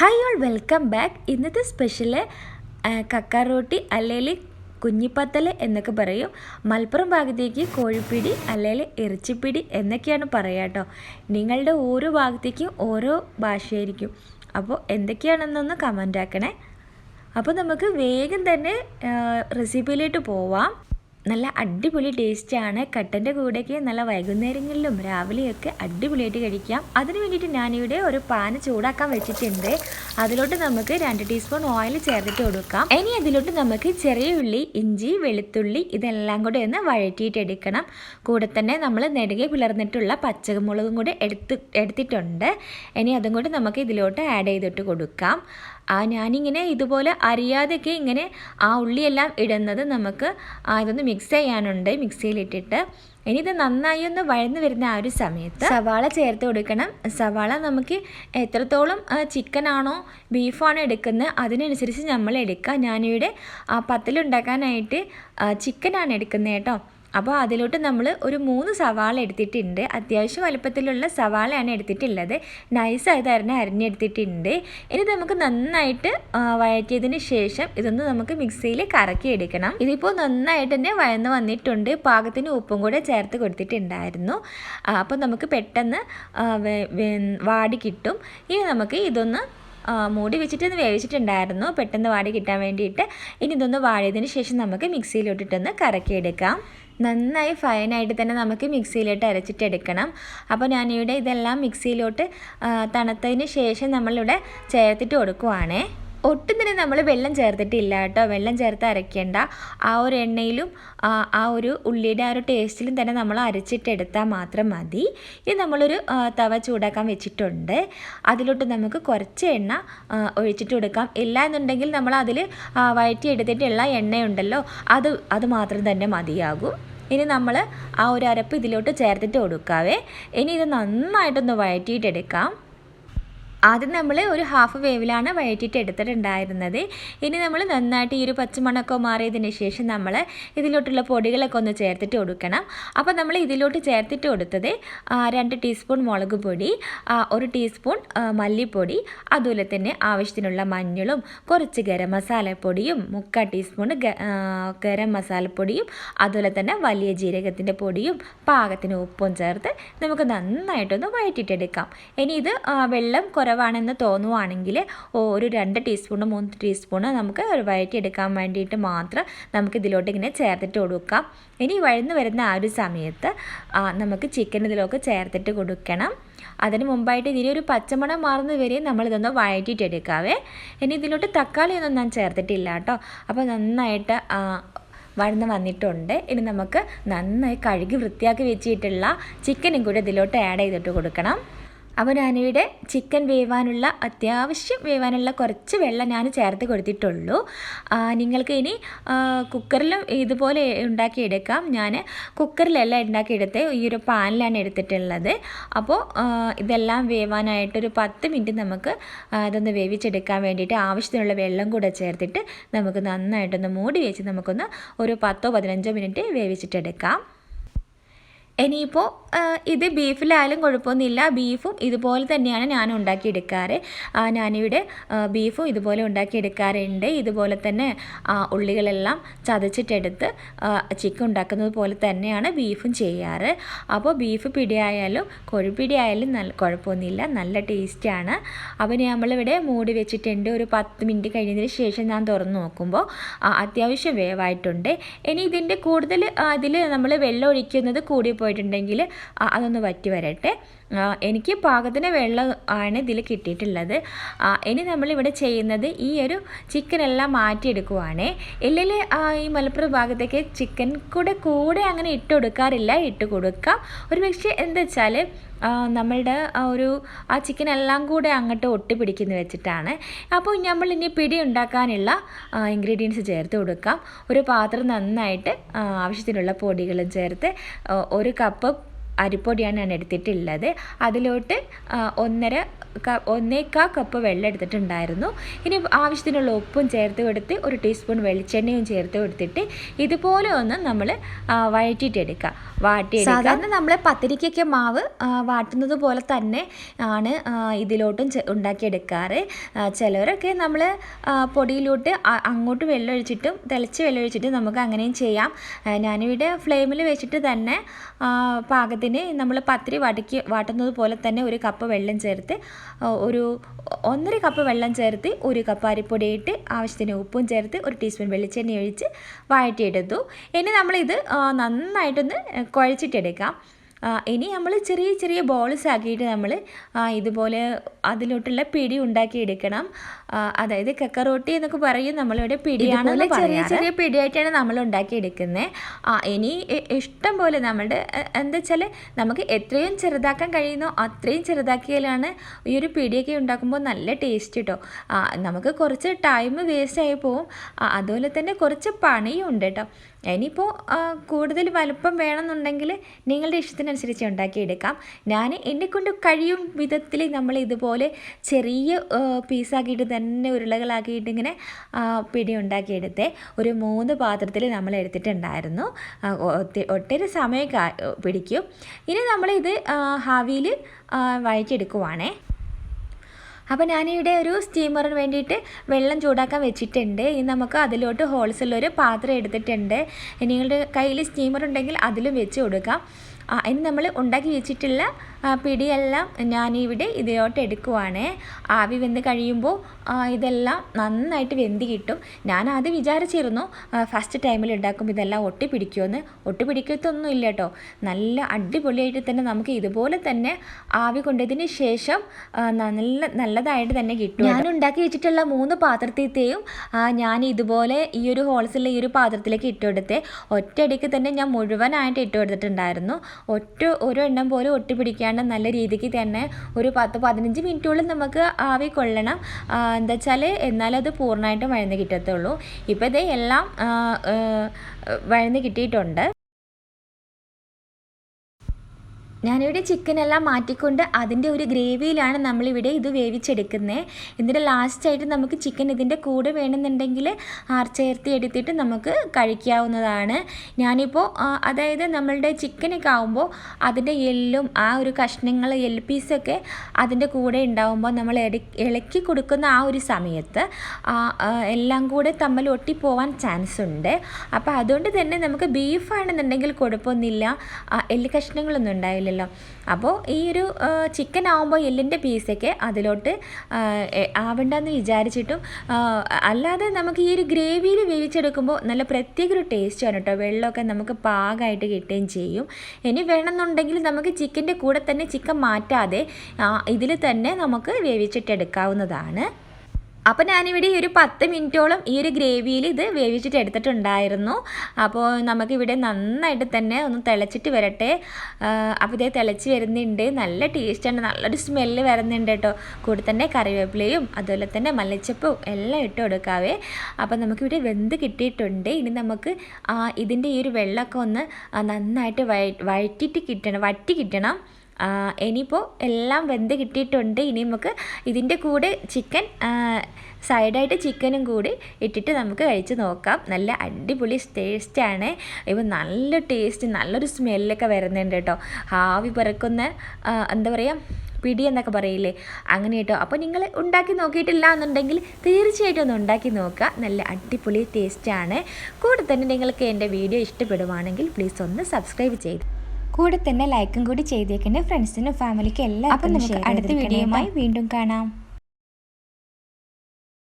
Hi all welcome back ഇന്നത്തെ special കക്കാറോട്ടി അല്ലെങ്കിൽ കുഞ്ഞിപ്പത്തൽ എന്നൊക്കെ പറയും. മലപ്പുറം ഭാഗത്തേക്ക് കോഴിപ്പിടി അല്ലെങ്കിൽ ഇറച്ചിപ്പിടി എന്നൊക്കെയാണ് പറയുക കേട്ടോ നിങ്ങളുടെ ഓരോ ഭാഗത്തേക്കും ഓരോ ഭാഷയായിരിക്കും. അപ്പോൾ എന്തൊക്കെയാണെന്നൊന്ന് കമന്റ് ആക്കണേ. അപ്പോൾ നമുക്ക് വേഗം തന്നെ റെസിപ്പിയിലോട്ട് പോവാം. നല്ല അടിപൊളി ടേസ്റ്റാണ് കട്ടന്റെ കൂടെയൊക്കെ നല്ല വൈകുന്നേരങ്ങളിലും രാവിലെയൊക്കെ അടിപൊളിയായിട്ട് കഴിക്കാം. അതിന് വേണ്ടിയിട്ട് ഞാനിവിടെ ഒരു പാന് ചൂടാക്കാൻ വെച്ചിട്ടുണ്ട്. അതിലോട്ട് നമുക്ക് രണ്ട് ടീസ്പൂൺ ഓയിൽ ചേർത്തിട്ട് കൊടുക്കാം. ഇനി അതിലോട്ട് നമുക്ക് ചെറിയ ഉള്ളി ഇഞ്ചി വെളുത്തുള്ളി ഇതെല്ലാം കൂടെ ഒന്ന് വഴറ്റിയിട്ടെടുക്കണം കൂടെ തന്നെ നമ്മൾ നെടുകെ പിളർന്നിട്ടുള്ള പച്ചമുളകും കൂടെ എടുത്ത് എടുത്തിട്ടുണ്ട്. ഇനി അതും കൂടി നമുക്ക് ഇതിലോട്ട് ആഡ് ചെയ്തിട്ട് കൊടുക്കാം. ആ ഞാനിങ്ങനെ ഇതുപോലെ അറിയാതെയൊക്കെ ഇങ്ങനെ ആ ഉള്ളിയെല്ലാം ഇടുന്നത് നമുക്ക് ഇതൊന്ന് മിക്സ് ചെയ്യാനുണ്ട് മിക്സിയിലിട്ടിട്ട് ഇനി ഇത് നന്നായി ഒന്ന് വഴന്നു വരുന്ന ആ ഒരു സമയത്ത് സവാള ചേർത്ത് കൊടുക്കണം. സവാള നമുക്ക് എത്രത്തോളം ചിക്കനാണോ ബീഫാണോ എടുക്കുന്നത് അതിനനുസരിച്ച് നമ്മൾ എടുക്കുക. ഞാനിവിടെ പത്തലുണ്ടാക്കാനായിട്ട് ചിക്കനാണ് എടുക്കുന്നത് കേട്ടോ. അപ്പോൾ അതിലോട്ട് നമ്മൾ ഒരു മൂന്ന് സവാള എടുത്തിട്ടുണ്ട്. അത്യാവശ്യം വലുപ്പത്തിലുള്ള സവാളയാണ് എടുത്തിട്ടുള്ളത്. നൈസായി തന്നെ അരിഞ്ഞെടുത്തിട്ടുണ്ട്. ഇനി നമുക്ക് നന്നായിട്ട് വഴറ്റിയതിന് ശേഷം ഇതൊന്ന് നമുക്ക് മിക്സിയിൽ കറക്കി എടുക്കണം ഇതിപ്പോൾ നന്നായിട്ട് തന്നെ വയന്ന് വന്നിട്ടുണ്ട്. പാകത്തിന് ഉപ്പും കൂടെ ചേർത്ത് കൊടുത്തിട്ടുണ്ടായിരുന്നു. അപ്പോൾ നമുക്ക് പെട്ടെന്ന് വാടി കിട്ടും. ഇനി നമുക്ക് ഇതൊന്ന് മൂടി വെച്ചിട്ട് വേവിച്ചിട്ടുണ്ടായിരുന്നു. പെട്ടെന്ന് വാടി കിട്ടാൻ വേണ്ടിയിട്ട്. ഇനി ഇതൊന്ന് വാടിയതിന് ശേഷം നമുക്ക് മിക്സിയിലോട്ടിട്ടൊന്ന് കറക്കിയെടുക്കാം. നന്നായി ഫൈനായിട്ട് തന്നെ നമുക്ക് മിക്സിയിലോട്ട് അരച്ചിട്ടെടുക്കണം. അപ്പോൾ ഞാനിവിടെ ഇതെല്ലാം മിക്സിയിലോട്ട് തണുത്തതിന് ശേഷം നമ്മളിവിടെ ചേർത്തിട്ട് കൊടുക്കുവാണ്. ഒട്ടും തന്നെ നമ്മൾ വെള്ളം ചേർത്തിട്ടില്ല കേട്ടോ. വെള്ളം ചേർത്ത് അരയ്ക്കേണ്ട. ആ ഒരു എണ്ണയിലും ആ ഒരു ഉള്ളിയുടെ ആ ഒരു ടേസ്റ്റിലും തന്നെ നമ്മൾ അരച്ചിട്ടെടുത്താൽ മാത്രം മതി. ഇത് നമ്മളൊരു തവ ചൂടാക്കാൻ വെച്ചിട്ടുണ്ട്. അതിലോട്ട് നമുക്ക് കുറച്ച് എണ്ണ ഒഴിച്ചിട്ട് കൊടുക്കാം. ഇല്ല എന്നുണ്ടെങ്കിൽ നമ്മൾ അതിൽ വഴറ്റിയെടുത്തിട്ടുള്ള എണ്ണയുണ്ടല്ലോ. അത് അത് മാത്രം തന്നെ മതിയാകും. ഇനി നമ്മൾ ആ ഒരു അരപ്പ് ഇതിലോട്ട് ചേർത്തിട്ട് കൊടുക്കാവേ. ഇനി ഇത് നന്നായിട്ടൊന്ന് വഴറ്റിയിട്ടെടുക്കാം. ആദ്യം നമ്മൾ ഒരു ഹാഫ് വേവിലാണ് വഴറ്റിയിട്ട് എടുത്തിട്ടുണ്ടായിരുന്നത്. ഇനി നമ്മൾ നന്നായിട്ട് ഈ ഒരു പച്ചമണക്കോ മാറിയതിന് ശേഷം നമ്മൾ ഇതിലോട്ടുള്ള പൊടികളൊക്കെ ഒന്ന് ചേർത്തിട്ട് കൊടുക്കണം. അപ്പോൾ നമ്മൾ ഇതിലോട്ട് ചേർത്തിട്ട് കൊടുത്തത് രണ്ട് ടീസ്പൂൺ മുളക് പൊടി ഒരു ടീസ്പൂൺ മല്ലിപ്പൊടി അതുപോലെ തന്നെ ആവശ്യത്തിനുള്ള മഞ്ഞളും കുറച്ച് ഗരം മസാലപ്പൊടിയും മുക്കാൽ ടീസ്പൂൺ ഗരം മസാലപ്പൊടിയും അതുപോലെ തന്നെ വലിയ ജീരകത്തിന്റെ പൊടിയും പാകത്തിന് ഉപ്പും ചേർത്ത് നമുക്ക് നന്നായിട്ടൊന്ന് വഴറ്റിയിട്ടെടുക്കാം. ഇനി ഇത് വെള്ളം കുറവാണെന്ന് തോന്നുവാണെങ്കിൽ ഒരു രണ്ട് ടീസ്പൂണ് മൂന്ന് ടീസ്പൂണ് നമുക്ക് വഴറ്റിയെടുക്കാൻ വേണ്ടിയിട്ട് മാത്രം നമുക്ക് ഇതിലോട്ട് ഇങ്ങനെ ചേർത്തിട്ട് കൊടുക്കാം. ഇനി വഴന്ന് വരുന്ന ആ ഒരു സമയത്ത് നമുക്ക് ചിക്കൻ ഇതിലൊക്കെ ചേർത്തിട്ട് കൊടുക്കണം. അതിന് മുമ്പായിട്ട് ഇതിന് ഒരു പച്ചമണം മാറുന്നത് വരെ നമ്മളിതൊന്ന് വഴറ്റിയിട്ടെടുക്കാവേ ഇനി ഇതിലോട്ട് തക്കാളിയൊന്നും ഞാൻ ചേർത്തിട്ടില്ല കേട്ടോ. അപ്പോൾ നന്നായിട്ട് വഴന്ന് വന്നിട്ടുണ്ട്. ഇനി നമുക്ക് നന്നായി കഴുകി വൃത്തിയാക്കി വെച്ചിട്ടുള്ള ചിക്കനും കൂടി ഇതിലോട്ട് ആഡ് ചെയ്തിട്ട് കൊടുക്കണം. അപ്പോൾ ചിക്കൻ വേവാനുള്ള അത്യാവശ്യം വേവാനുള്ള കുറച്ച് വെള്ളം ഞാൻ ചേർത്ത് കൊടുത്തിട്ടുള്ളൂ. നിങ്ങൾക്ക് ഇനി കുക്കറിലും ഇതുപോലെ ഉണ്ടാക്കിയെടുക്കാം ഞാൻ കുക്കറിലല്ല ഉണ്ടാക്കിയെടുത്ത് ഈ ഒരു പാനിലാണ് എടുത്തിട്ടുള്ളത്. അപ്പോൾ ഇതെല്ലാം വേവാനായിട്ടൊരു പത്ത് മിനിറ്റ് നമുക്ക് അതൊന്ന് വേവിച്ചെടുക്കാൻ വേണ്ടിയിട്ട് ആവശ്യത്തിനുള്ള വെള്ളം കൂടെ ചേർത്തിട്ട് നമുക്ക് നന്നായിട്ടൊന്ന് മൂടി വെച്ച് നമുക്കൊന്ന് ഒരു പത്തോ പതിനഞ്ചോ മിനിറ്റ് വേവിച്ചിട്ടെടുക്കാം. ഇനിയിപ്പോൾ ഇത് ബീഫിലായാലും കുഴപ്പമൊന്നുമില്ല. ബീഫും ഇതുപോലെ തന്നെയാണ് ഞാൻ ഉണ്ടാക്കിയെടുക്കാറ്. ഞാനിവിടെ ബീഫും ഇതുപോലെ ഉണ്ടാക്കിയെടുക്കാറുണ്ട്. ഇതുപോലെ തന്നെ ഉള്ളികളെല്ലാം ചതച്ചിട്ടെടുത്ത് ചിക്കൻ ഉണ്ടാക്കുന്നത് പോലെ തന്നെയാണ് ബീഫും ചെയ്യാറ്. അപ്പോൾ ബീഫ് പിടിയായാലും കോഴിപ്പിടി ആയാലും നല്ല കുഴപ്പമൊന്നുമില്ല. നല്ല ടേസ്റ്റാണ്. അപ്പോൾ നമ്മളിവിടെ മൂടി വെച്ചിട്ടുണ്ട്. ഒരു പത്ത് മിനിറ്റ് കഴിഞ്ഞതിന് ശേഷം ഞാൻ തുറന്ന് നോക്കുമ്പോൾ അത്യാവശ്യം വേവായിട്ടുണ്ട്. ഇനി ഇതിന്റെ കൂടുതൽ ഇതിൽ നമ്മൾ വെള്ളം ഒഴിക്കുന്നത് കൂടിപ്പോയി പോയിട്ടുണ്ടെങ്കിൽ അതൊന്ന് വറ്റി വരട്ടെ എനിക്ക് പാകത്തിന് വെള്ളം ആണ് ഇതിൽ കിട്ടിയിട്ടുള്ളത്. ഇനി നമ്മളിവിടെ ചെയ്യുന്നത് ഈ ഒരു ചിക്കനെല്ലാം മാറ്റിയെടുക്കുവാണ്. ഇല്ലെങ്കിൽ ഈ മലപ്പുറം ഭാഗത്തേക്ക് ചിക്കൻ കൂടെ കൂടെ അങ്ങനെ ഇട്ട് കൊടുക്കാറില്ല ഇട്ട് കൊടുക്കാം. ഒരു പക്ഷേ എന്താ വെച്ചാൽ നമ്മളുടെ ഒരു ആ ചിക്കൻ എല്ലാം കൂടെ അങ്ങോട്ട് ഒട്ടിപ്പിടിക്കുന്ന വെച്ചിട്ടാണ്. അപ്പോൾ നമ്മൾ ഇനി പിടി ഉണ്ടാക്കാനുള്ള ഇൻഗ്രീഡിയൻസ് ചേർത്ത് കൊടുക്കാം. ഒരു പാത്രം നന്നായിട്ട് ആവശ്യത്തിനുള്ള പൊടികളും ചേർത്ത് ഒരു കപ്പ് അരിപ്പൊടിയാണ് ഞാൻ എടുത്തിട്ടുള്ളത്. അതിലോട്ട് ഒന്നര ഒന്നേക്കാ കപ്പ് വെള്ളം എടുത്തിട്ടുണ്ടായിരുന്നു. ഇനി ആവശ്യത്തിനുള്ള ഉപ്പും ചേർത്ത് കൊടുത്ത് ഒരു ടീസ്പൂൺ വെളിച്ചെണ്ണയും ചേർത്ത് കൊടുത്തിട്ട് ഇതുപോലെ ഒന്ന് നമ്മൾ വഴറ്റിയിട്ടെടുക്കുക വാട്ടിയെടുക്കുക സാധാരണ നമ്മൾ പത്തിരിക്കൊക്കെ മാവ് വാട്ടുന്നത് പോലെ തന്നെ ആണ് ഇതിലോട്ടും ഉണ്ടാക്കിയെടുക്കാറ്. ചിലവരൊക്കെ നമ്മൾ പൊടിയിലോട്ട് അങ്ങോട്ട് വെള്ളം ഒഴിച്ചിട്ടും തിളച്ച് വെള്ളം ഒഴിച്ചിട്ടും നമുക്ക് അങ്ങനെയും ചെയ്യാം. ഞാനിവിടെ ഫ്ലെയിമിൽ വെച്ചിട്ട് തന്നെ ആ, പാകത്തിന് നമ്മൾ പത്തിരി വടക്കി വാട്ടുന്നത് പോലെ തന്നെ ഒരു കപ്പ് വെള്ളം ചേർത്ത് ഒരു ഒന്നര കപ്പ് വെള്ളം ചേർത്ത് ഒരു കപ്പ് അരിപ്പൊടി ഇട്ട് ആവശ്യത്തിന് ഉപ്പും ചേർത്ത് ഒരു ടീസ്പൂൺ വെളിച്ചെണ്ണ ഒഴിച്ച് വഴറ്റിയെടുത്തു. ഇനി നമ്മളിത് നന്നായിട്ടൊന്ന് കുഴച്ചിട്ടെടുക്കാം. ഇനി നമ്മൾ ചെറിയ ചെറിയ ബോൾസ് ആക്കിയിട്ട് നമ്മൾ ഇതുപോലെ അതിലോട്ടുള്ള പിടി ഉണ്ടാക്കി എടുക്കണം. ആ, അതായത് കക്കറോട്ടി എന്നൊക്കെ പറയും നമ്മളിവിടെ പിടിയാണ് ചെറിയ ചെറിയ പിടിയായിട്ടാണ് നമ്മൾ ഉണ്ടാക്കിയെടുക്കുന്നത് ആ ഇനി ഇഷ്ടം പോലെ നമ്മളുടെ എന്താ വെച്ചാൽ നമുക്ക് എത്രയും ചെറുതാക്കാൻ കഴിയുന്നോ അത്രയും ചെറുതാക്കിയാലാണ് ഈ ഒരു പിടിയൊക്കെ ഉണ്ടാക്കുമ്പോൾ നല്ല ടേസ്റ്റ് കേട്ടോ നമുക്ക് കുറച്ച് ടൈം വേസ്റ്റ് ആയി പോവും. അതുപോലെ തന്നെ കുറച്ച് പണിയും ഉണ്ട് കേട്ടോ ഇനിയിപ്പോൾ കൂടുതൽ വലുപ്പം വേണമെന്നുണ്ടെങ്കിൽ നിങ്ങളുടെ ഇഷ്ടത്തിനനുസരിച്ച് ഉണ്ടാക്കിയെടുക്കാം. ഞാൻ എന്നെക്കൊണ്ട് കഴിയും വിധത്തിൽ നമ്മൾ ഇതുപോലെ ചെറിയ പീസാക്കിയിട്ട് തന്നെ ഉരുളകളാക്കിയിട്ട് ഇങ്ങനെ പിടി ഉണ്ടാക്കിയെടുത്ത്. ഒരു മൂന്ന് പാത്രത്തിൽ നമ്മൾ എടുത്തിട്ടുണ്ടായിരുന്നു. ഒട്ടേറെ സമയം പിടിക്കും. ഇനി നമ്മളിത് ഹാവിയിൽ വഴറ്റിയെടുക്കുവാണേ. അപ്പോൾ ഞാനിവിടെ ഒരു സ്റ്റീമറിന് വേണ്ടിയിട്ട് വെള്ളം ചൂടാക്കാൻ വെച്ചിട്ടുണ്ട്. ഇനി നമുക്ക് അതിലോട്ട് ഹോൾസെല്ലൊരു പാത്രം എടുത്തിട്ടുണ്ട്. നിങ്ങളുടെ കയ്യിൽ സ്റ്റീമർ ഉണ്ടെങ്കിൽ അതിലും വെച്ച് കൊടുക്കാം. ഇനി നമ്മൾ ഉണ്ടാക്കി വെച്ചിട്ടുള്ള പിടിയെല്ലാം ഞാനിവിടെ ഇതിലോട്ട് എടുക്കുവാണ്. ആവി വെന്ത് കഴിയുമ്പോൾ ഇതെല്ലാം നന്നായിട്ട് വെന്തി കിട്ടും. ഞാൻ അത് വിചാരിച്ചിരുന്നു ഫസ്റ്റ് ടൈമിൽ ഉണ്ടാക്കുമ്പോൾ ഇതെല്ലാം ഒട്ടി പിടിക്കുമെന്ന് ഒട്ടി പിടിക്കത്തൊന്നും ഇല്ല കേട്ടോ നല്ല അടിപൊളിയായിട്ട് തന്നെ നമുക്ക് ഇതുപോലെ തന്നെ ആവി കൊണ്ടതിന് ശേഷം നല്ല നല്ലതായിട്ട് തന്നെ കിട്ടും ഞാൻ ഉണ്ടാക്കി വെച്ചിട്ടുള്ള മൂന്ന് പാത്രത്തിലത്തെയും ഞാൻ ഇതുപോലെ ഈ ഒരു ഹോൾസിലെ ഈ ഒരു പാത്രത്തിലേക്ക് ഇട്ട് കൊടുത്തേ. ഒറ്റയടിക്ക് തന്നെ ഞാൻ മുഴുവനായിട്ട് ഇട്ട് കൊടുത്തിട്ടുണ്ടായിരുന്നു. ഒറ്റ ഒരു എണ്ണം പോലും ഒട്ടിപ്പിടിക്കാണ്ട് നല്ല രീതിക്ക് തന്നെ ഒരു പത്ത് പതിനഞ്ച് മിനിറ്റോളം നമുക്ക് ആവി കൊള്ളണം. എന്താ വെച്ചാൽ എന്നാലത് പൂർണമായിട്ടും വഴന്ന് കിട്ടത്തുള്ളൂ. ഇപ്പോൾ ഇത് എല്ലാം വഴന്ന് കിട്ടിയിട്ടുണ്ട്. ഞാനിവിടെ ചിക്കനെല്ലാം മാറ്റിക്കൊണ്ട് അതിന്റെ ഒരു ഗ്രേവിയിലാണ് നമ്മളിവിടെ ഇത് വേവിച്ചെടുക്കുന്നത് എന്നിട്ട് ലാസ്റ്റായിട്ട് നമുക്ക് ചിക്കൻ ഇതിന്റെ കൂടെ വേണമെന്നുണ്ടെങ്കിൽ ആർച്ചേർത്തി ചേർത്തി എടുത്തിട്ട് നമുക്ക് കഴിക്കാവുന്നതാണ്. ഞാനിപ്പോൾ അതായത് നമ്മളുടെ ചിക്കനൊക്കെ ആകുമ്പോൾ അതിന്റെ എല്ലും ആ ഒരു കഷ്ണങ്ങൾ എല്ല് പീസൊക്കെ അതിന്റെ കൂടെ ഉണ്ടാകുമ്പോൾ നമ്മൾ ഇളക്കി കൊടുക്കുന്ന ആ ഒരു സമയത്ത് എല്ലാം കൂടെ തമ്മിൽ ഒട്ടിപ്പോവാൻ ചാൻസ് ഉണ്ട് അപ്പോൾ അതുകൊണ്ട് തന്നെ നമുക്ക് ബീഫാണെന്നുണ്ടെങ്കിൽ കുഴപ്പമൊന്നുമില്ല. എല്ല് കഷ്ണങ്ങളൊന്നും ഉണ്ടാവില്ലല്ലോ അപ്പോൾ ഈ ഒരു ചിക്കൻ ആവുമ്പോൾ എല്ലിന്റെ പീസൊക്കെ അതിലോട്ട് ആവണ്ടെന്ന് വിചാരിച്ചിട്ടും അല്ലാതെ നമുക്ക് ഈ ഒരു ഗ്രേവിയിൽ വേവിച്ചെടുക്കുമ്പോൾ നല്ല പ്രത്യേക ഒരു ടേസ്റ്റാണ് കേട്ടോ വെള്ളമൊക്കെ നമുക്ക് പാകമായിട്ട് കിട്ടുകയും ചെയ്യും. ഇനി വേണമെന്നുണ്ടെങ്കിൽ നമുക്ക് ചിക്കന്റെ കൂടെ തന്നെ ചിക്കൻ മാറ്റാതെ ഇതിൽ തന്നെ നമുക്ക് വേവിച്ചിട്ടെടുക്കാവുന്നതാണ്. അപ്പോൾ ഞാനിവിടെ ഈ ഒരു പത്ത് മിനിറ്റോളം ഈ ഒരു ഗ്രേവിയിൽ ഇത് വേവിച്ചിട്ട് എടുത്തിട്ടുണ്ടായിരുന്നു. അപ്പോൾ നമുക്കിവിടെ നന്നായിട്ട് തന്നെ ഒന്ന് തിളച്ചിട്ട് വരട്ടെ. അപ്പോൾ ഇതേ തിളച്ച് വരുന്നുണ്ട്. നല്ല ടേസ്റ്റാണ് നല്ലൊരു സ്മെല്ല് വരുന്നുണ്ട് കേട്ടോ. കൂടെ തന്നെ കറിവേപ്പിലയും അതുപോലെ തന്നെ മല്ലിച്ചപ്പും എല്ലാം ഇട്ട് കൊടുക്കാവേ. അപ്പോൾ നമുക്കിവിടെ വെന്ത് കിട്ടിയിട്ടുണ്ട്. ഇനി നമുക്ക് ഇതിന്റെ ഈ ഒരു വെള്ളമൊക്കെ ഒന്ന് നന്നായിട്ട് വഴ വഴറ്റിയിട്ട് കിട്ടണം വറ്റി കിട്ടണം. ഇനിയിപ്പോൾ എല്ലാം വെന്ത് കിട്ടിയിട്ടുണ്ട്. ഇനി നമുക്ക് ഇതിന്റെ കൂടെ ചിക്കൻ സൈഡായിട്ട് ചിക്കനും കൂടി ഇട്ടിട്ട് നമുക്ക് കഴിച്ച് നോക്കാം. നല്ല അടിപൊളി ടേസ്റ്റാണ് ഇപ്പോൾ നല്ല ടേസ്റ്റ് നല്ലൊരു സ്മെല്ലൊക്കെ വരുന്നുണ്ട് കേട്ടോ. ആവി പറക്കുന്ന എന്താ പറയുക പിടി എന്നൊക്കെ പറയില്ലേ? അങ്ങനെ കേട്ടോ. അപ്പോൾ നിങ്ങൾ ഉണ്ടാക്കി നോക്കിയിട്ടില്ല എന്നുണ്ടെങ്കിൽ തീർച്ചയായിട്ടും ഒന്ന് ഉണ്ടാക്കി നോക്കുക. നല്ല അടിപൊളി ടേസ്റ്റാണ് കൂടെ തന്നെ നിങ്ങൾക്ക് എന്റെ വീഡിയോ ഇഷ്ടപ്പെടുവാണെങ്കിൽ പ്ലീസ് ഒന്ന് സബ്സ്ക്രൈബ് ചെയ്ത് കൂടെ തന്നെ ലൈക്കും കൂടി ചെയ്തേക്കണേ ഫ്രണ്ട്സിനും ഫാമിലിക്കും എല്ലാവർക്കും അടുത്ത വീഡിയോയുമായി വീണ്ടും കാണാം.